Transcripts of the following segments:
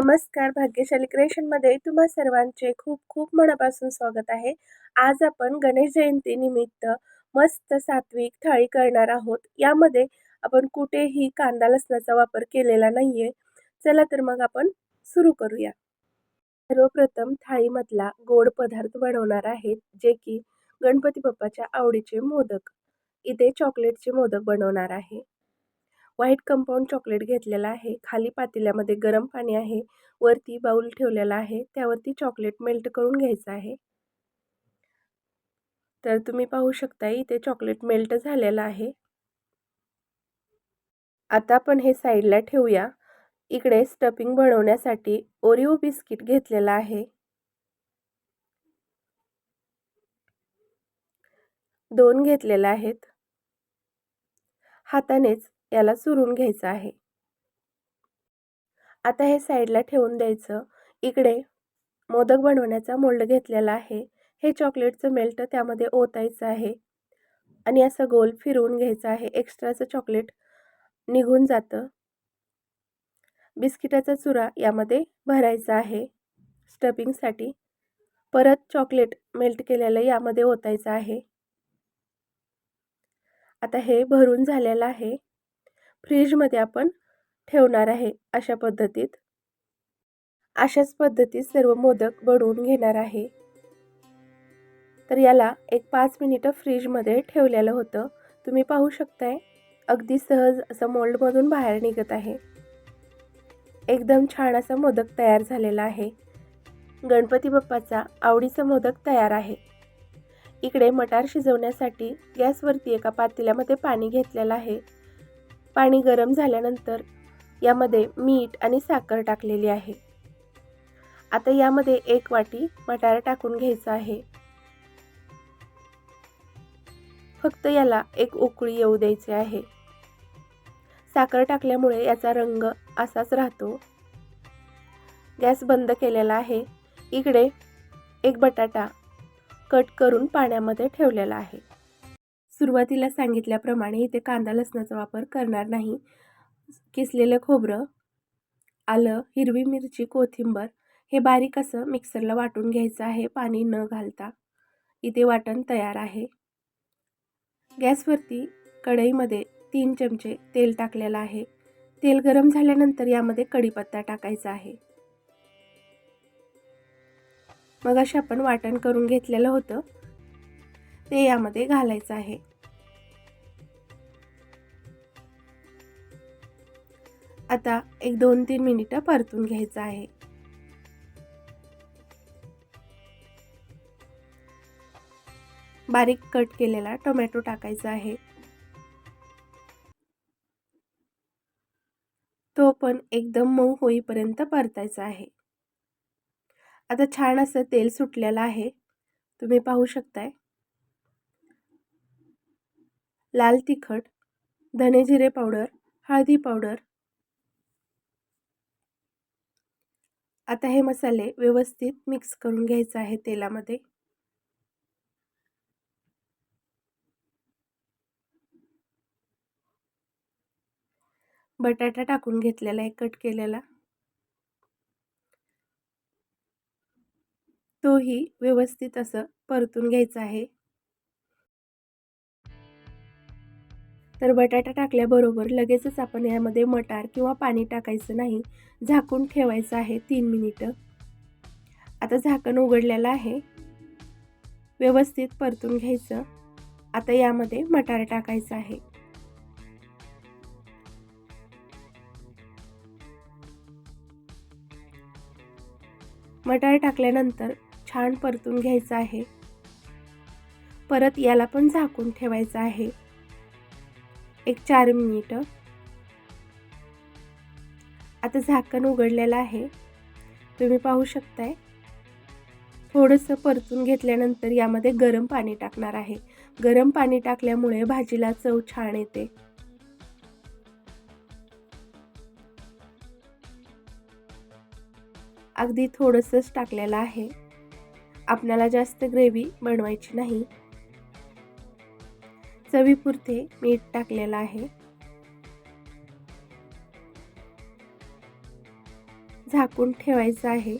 नमस्कार भाग्यशाली क्रिएशनमध्ये तुम्हा सर्वांचे खूप खूप मनापासून स्वागत आहे. आज आपण गणेश जयंतीनिमित्त मस्त सात्विक थाळी करणार आहोत. यामध्ये आपण कुठेही कांदा लसणाचा वापर केलेला नाही आहे चला तर मग आपण सुरू करूया. सर्वप्रथम थाळीमधला गोड पदार्थ बनवणार आहेत जे की गणपती बाप्पाच्या आवडीचे मोदक. इथे चॉकलेटचे मोदक बनवणार आहे. व्हाईट कंपाऊंड चॉकलेट घेतलेला आहे. खाली पातेल्यामध्ये गरम पाणी आहे. वरती बाऊल ठेवलेला आहे. त्यावरती चॉकलेट मेल्ट करून घ्यायचं आहे. तर तुम्ही पाहू शकता इथे चॉकलेट मेल्ट झालेलं आहे. आता आपण हे साईडला ठेवूया. इकडे स्टफिंग बनवण्यासाठी ओरिओ बिस्किट घेतलेला आहे. दोन घेतलेले आहेत. हातानेच याला चुरून घ्यायचं आहे. आता हे साईडला ठेवून द्यायचं. इकडे मोदक बनवण्याचा मोल्ड घेतलेला आहे. हे चॉकलेटचं मेल्ट त्यामध्ये ओतायचं आहे. आणि असं गोल फिरवून घ्यायचं आहे. एक्स्ट्राचं चॉकलेट निघून जातं. बिस्किटाचा चुरा यामध्ये भरायचा आहे. स्टफिंगसाठी परत चॉकलेट मेल्ट केलेलं यामध्ये ओतायचं आहे. आता हे भरून झालेलं आहे. फ्रीजमध्ये आपण ठेवणार आहे अशा पद्धतीत. अशाच पद्धतीत सर्व मोदक बनवून घेणार आहे. तर याला एक पाच मिनिटं फ्रीजमध्ये ठेवलेलं होतं. तुम्ही पाहू शकताय अगदी सहज असं मोल्डमधून बाहेर निघत आहे. एकदम छान असा मोदक तयार झालेला आहे. गणपती बाप्पाचा आवडीचा मोदक तयार आहे. इकडे मटार शिजवण्यासाठी गॅसवरती एका पातेल्यामध्ये पाणी घेतलेलं आहे. पाणी गरम झाल्यानंतर यामध्ये मीठ आणि साखर टाकलेली आहे. आता यामध्ये एक वाटी मटार टाकून घ्यायचा आहे. फक्त याला एक उकळी येऊ द्यायची आहे. साखर टाकल्यामुळे याचा रंग असाच राहतो. गॅस बंद केलेला आहे. इकडे एक बटाटा कट करून पाण्यामध्ये ठेवलेला आहे. सुरुवातीला सांगितल्याप्रमाणे इथे कांदा लसणाचा वापर करणार नाही. किसलेलं खोबरं आलं हिरवी मिरची कोथिंबर हे बारीक असं मिक्सरला वाटून घ्यायचं आहे. पाणी न घालता इथे वाटण तयार आहे. गॅसवरती कढईमध्ये तीन चमचे तेल टाकलेलं आहे. तेल गरम झाल्यानंतर यामध्ये कढीपत्ता टाकायचा आहे. मग अशा आपण वाटण करून घेतलेलं होतं. ते यामध्ये घालायचं आहे. आता एक दोन तीन मिनिटं परतून घ्यायचं आहे. बारीक कट केलेला टोमॅटो टाकायचा आहे. तो पण एकदम मऊ होईपर्यंत परतायचा आहे. आता छान असं तेल सुटलेलं आहे. तुम्ही पाहू शकताय. लाल तिखट धने जिरे पावडर हळदी पावडर आता हे मसाले व्यवस्थित मिक्स करून घ्यायचं आहे तेलामध्ये. बटाटा टाकून घेतलेला आहे कट केलेला. तोही व्यवस्थित असं परतून घ्यायचा आहे. तर बटाटा टाकल्याबरोबर लगेचच आपण यामध्ये मटार किंवा पाणी टाकायचं नाही. झाकून ठेवायचं आहे तीन मिनिटं. आता झाकण उघडलेलं आहे. व्यवस्थित परतून घ्यायचं. आता यामध्ये मटार टाकायचं आहे. मटार टाकल्यानंतर छान परतून घ्यायचं आहे. परत याला पण झाकून ठेवायचं आहे. एक चार मिनिटं. आता झाकण उघडलेलं आहे. तुम्ही पाहू शकताय. थोडंसं परतून घेतल्यानंतर यामध्ये गरम पाणी टाकणार आहे. गरम पाणी टाकल्यामुळे भाजीला चव छान येते. अगदी थोडंसंच टाकलेलं आहे. आपल्याला जास्त ग्रेव्ही बनवायची नाही. चवीपुरते मीठ टाकलेलं आहे. झाकून ठेवायचं आहे.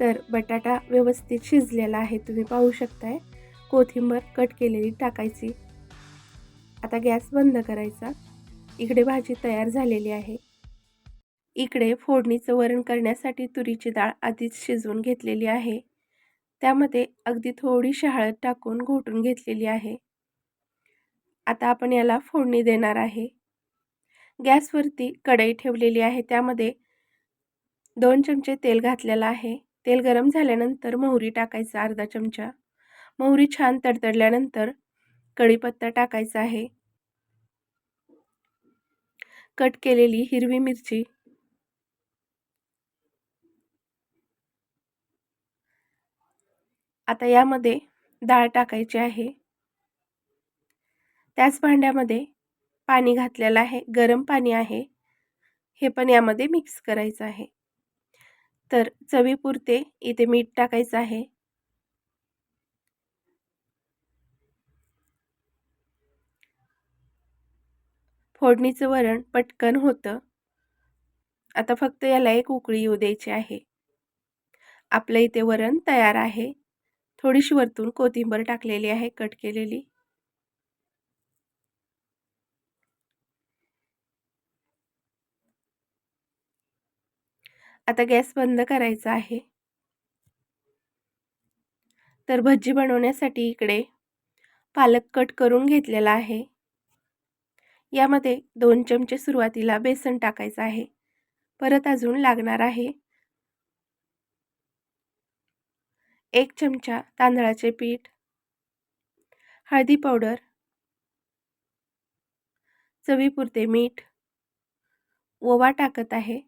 तर बटाटा व्यवस्थित शिजलेला आहे तुम्ही पाहू शकताय. कोथिंबर कट केलेली टाकायची. आता गॅस बंद करायचा. इकडे भाजी तयार झालेली आहे. इकडे फोडणीचं वरण करण्यासाठी तुरीची डाळ आधीच शिजवून घेतलेली आहे. त्यामध्ये अगदी थोडीशी हळद टाकून घोटून घेतलेली आहे. आता आपण याला फोडणी देणार आहे. गॅसवरती कढई ठेवलेली आहे. त्यामध्ये दोन चमचे तेल घातलेलं आहे. तेल गरम झाल्यानंतर मोहरी टाकायचा अर्धा चमचा. मोहरी छान तडतडल्यानंतर कढीपत्ता टाकायचा आहे. कट केलेली हिरवी मिरची आता यामध्ये डाळ टाकायची आहे. त्याच भांड्यामध्ये पाणी घातलेलं आहे गरम पाणी आहे. हे पण यामध्ये मिक्स करायचं आहे. तर चवीपुरते इथे मीठ टाकायचं आहे. फोडणीचं वरण पटकन होतं. आता फक्त याला एक उकळी येऊ द्यायची आहे. आपलं इथे वरण तयार आहे. थोडीशी वरतून कोथिंबर टाकलेली आहे कट केलेली. आता गॅस बंद करायचा आहे. तर भजी बनवण्यासाठी इकडे पालक कट करून घेतलेला आहे. यामध्ये दोन चमचे सुरुवातीला बेसन टाकायचं आहे. परत अजून लागणार आहे एक चमचा तांदळाचे पीठ हळदी पावडर चवीपुरते मीठ ओवा टाकत आहे.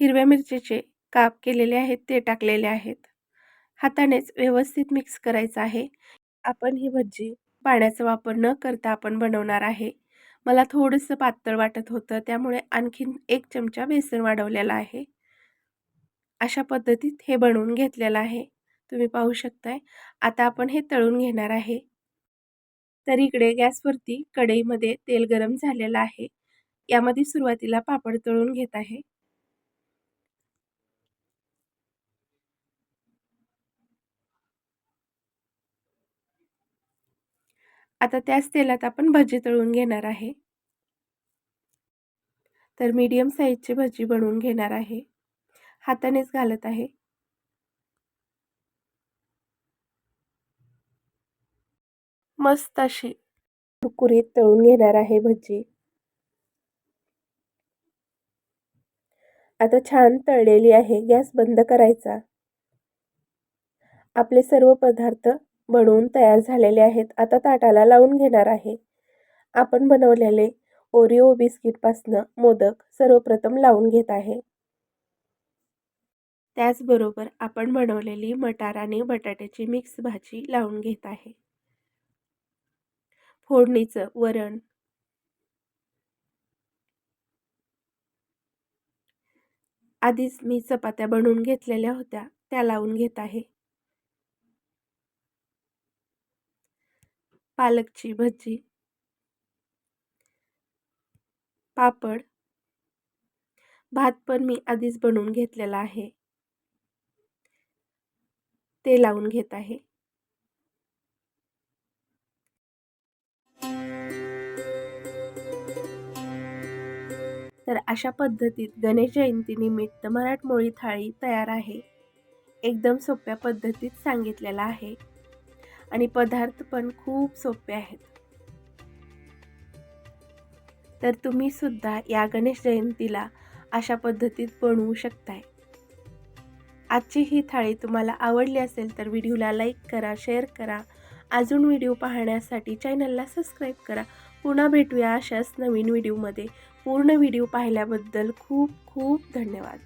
हिरव्या मिरचीचे काप केलेले आहेत ते टाकलेले आहेत. हातानेच व्यवस्थित मिक्स करायचं आहे. आपण ही भजी पाण्याचा वापर न करता आपण बनवणार आहे. मला थोडंसं पातळ वाटत होतं त्यामुळे आणखीन एक चमचा बेसन वाढवलेला आहे. अशा पद्धतीत हे बनवून घेतलेलं आहे. तुम्ही पाहू शकताय. आता आपण हे तळून घेणार आहे. तर इकडे गॅसवरती कढईमध्ये तेल गरम झालेलं आहे. यामध्ये सुरुवातीला पापड तळून घेत आहे. आता त्याच तेलात आपण भजी तळून घेणार आहे. तर मीडियम साईजची भजी बनवून घेणार आहे. हातानेच घालत आहे. मस्त अशी कुरकुरीत तळून घेणार आहे भजी. आता छान तळलेली आहे गॅस बंद करायचा. आपले सर्व पदार्थ बनवून तयार झालेले आहेत. आता ताटाला लावून घेणार आहे. आपण बनवलेले ओरिओ बिस्किटपासनं मोदक सर्वप्रथम लावून घेत आहे. त्याचबरोबर आपण बनवलेली मटार आणि बटाट्याची मिक्स भाजी लावून घेत आहे. फोडणीचं वरण. आधीच मी चपात्या बनवून घेतलेल्या होत्या त्या लावून घेत आहे. पालकची भजी पापड. भात पण मी आधीच बनवून घेतलेला आहे. ते लावून घेत आहे. तर अशा पद्धतीत गणेश जयंतीनिमित्त मराठमोळी थाळी तयार आहे. एकदम सोप्या पद्धतीत सांगितलेला आहे. आणि पदार्थ पण खूप सोपे आहेत. तर तुम्ही सुद्धा या गणेश जयंतीला अशा पद्धतीत बनवू शकताय. आजची ही थाळी तुम्हाला आवडली असेल तर व्हिडिओला लाईक करा शेअर करा. अजून व्हिडिओ पाहण्यासाठी चॅनलला सबस्क्राईब करा. पुन्हा भेटूया अशाच नवीन व्हिडिओमध्ये. पूर्ण व्हिडिओ पाहिल्याबद्दल खूप खूप धन्यवाद.